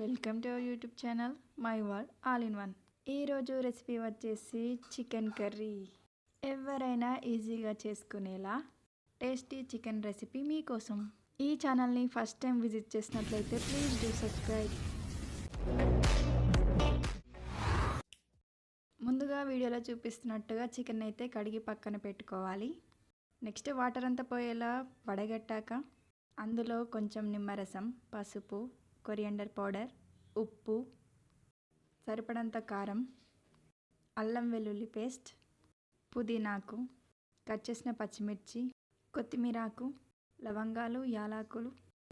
Welcome to our YouTube channel my world all in one ఈరోజు recipe వచ్చేసి chicken curry ఎవరైనా ఈజీగా చేసుకునేలా టేస్టీ చికెన్ రెసిపీ మీకోసం. ఈ ఛానల్ని ఫస్ట్ టైం విజిట్ చేసినట్లయితే ప్లీజ్ డూ సబ్స్క్రైబ్ ముందుగా వీడియోలో చూపిస్తున్నట్టుగా చికెన్ అయితే కడిగి పక్కన పెట్టుకోవాలి. నెక్స్ట్ వాటర్ అంతా పోయేలా వడగట్టాక అందులో కొంచెం నిమ్మరసం పసుపు కొరియండర్ పౌడర్ ఉప్పు సరిపడంత కారం అల్లం వెల్లుల్లి పేస్ట్ పుదీనాకు కట్ చేసిన పచ్చిమిర్చి కొత్తిమీరాకు లవంగాలు యాలకులు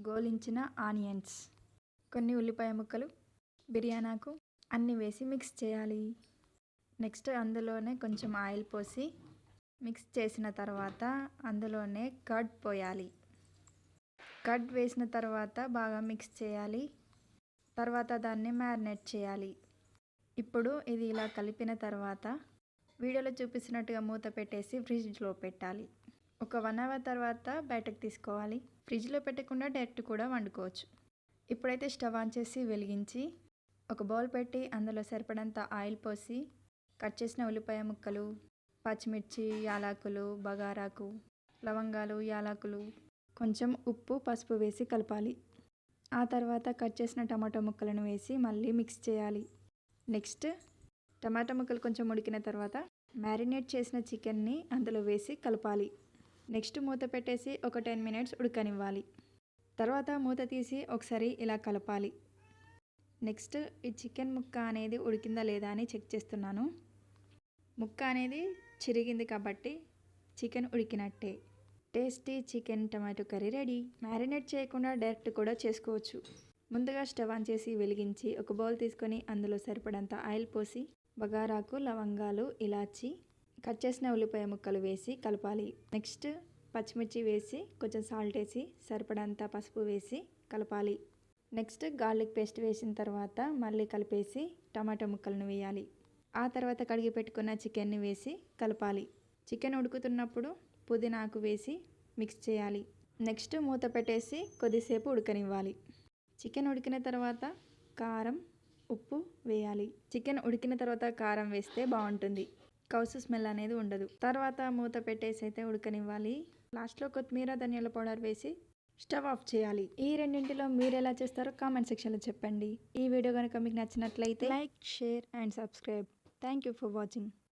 గోలించిన ఆనియన్స్ కొన్ని ఉల్లిపాయ ముక్కలు బిర్యానాకు అన్నీ వేసి మిక్స్ చేయాలి. నెక్స్ట్ అందులోనే కొంచెం ఆయిల్ పోసి మిక్స్ చేసిన తర్వాత అందులోనే కర్డ్ పోయాలి. కట్ వేసిన తర్వాత బాగా మిక్స్ చేయాలి. తర్వాత దాన్ని మ్యారినేట్ చేయాలి. ఇప్పుడు ఇది ఇలా కలిపిన తర్వాత వీడియోలో చూపిస్తున్నట్టుగా మూత పెట్టేసి ఫ్రిడ్జ్లో పెట్టాలి. ఒక వన్ అవర్ తర్వాత బయటకు తీసుకోవాలి. ఫ్రిడ్జ్లో పెట్టకుండా డైరెక్ట్ కూడా వండుకోవచ్చు. ఇప్పుడైతే స్టవ్ ఆన్ చేసి వెలిగించి ఒక బౌల్ పెట్టి అందులో సరిపడంత ఆయిల్ పోసి కట్ చేసిన ఉల్లిపాయ ముక్కలు పచ్చిమిర్చి యాలకులు బగారాకు లవంగాలు యాలకులు కొంచెం ఉప్పు పసుపు వేసి కలపాలి. ఆ తర్వాత కట్ చేసిన టమాటో ముక్కలను వేసి మళ్ళీ మిక్స్ చేయాలి. నెక్స్ట్ టమాటో ముక్కలు కొంచెం ఉడికిన తర్వాత మ్యారినేట్ చేసిన చికెన్ని అందులో వేసి కలపాలి. నెక్స్ట్ మూత పెట్టేసి ఒక టెన్ మినిట్స్ ఉడకనివ్వాలి. తర్వాత మూత తీసి ఒకసారి ఇలా కలపాలి. నెక్స్ట్ ఈ చికెన్ ముక్క అనేది ఉడికిందా లేదా అని చెక్ చేస్తున్నాను. ముక్క అనేది చిరిగింది కాబట్టి chicken ఉడికినట్టే. Tasty chicken tomato curry ready. Marinate చేయకుండా డైరెక్ట్ కూడా చేసుకోవచ్చు. ముందుగా స్టవ్ ఆన్ చేసి వెలిగించి ఒక బౌల్ తీసుకొని అందులో సరిపడంత ఆయిల్ పోసి బగారాకు లవంగాలు ఇలాచి కట్ చేసిన ఉల్లిపాయ ముక్కలు వేసి కలపాలి. నెక్స్ట్ పచ్చిమిర్చి వేసి కొంచెం సాల్ట్ వేసి సరిపడంత పసుపు వేసి కలపాలి. నెక్స్ట్ గార్లిక్ పేస్ట్ వేసిన తర్వాత మళ్ళీ కలిపేసి టమాటో ముక్కలను వేయాలి. ఆ తర్వాత కడిగి పెట్టుకున్న చికెన్ని వేసి కలపాలి. చికెన్ ఉడుకుతున్నప్పుడు పుదీనాకు వేసి మిక్స్ చేయాలి. నెక్స్ట్ మూత పెట్టేసి కొద్దిసేపు ఉడకనివ్వాలి. చికెన్ ఉడికిన తర్వాత కారం ఉప్పు వేయాలి. చికెన్ ఉడికిన తర్వాత కారం వేస్తే బాగుంటుంది. కౌసు స్మెల్ అనేది ఉండదు. తర్వాత మూత పెట్టేసి అయితే ఉడకనివ్వాలి. లాస్ట్లో కొత్తిమీర ధనియాల పౌడర్ వేసి స్టవ్ ఆఫ్ చేయాలి. ఈ రెండింటిలో మీరు ఎలా చేస్తారో కామెంట్ సెక్షన్లో చెప్పండి. ఈ వీడియో కనుక మీకు నచ్చినట్లయితే like share and subscribe. Thank you for watching.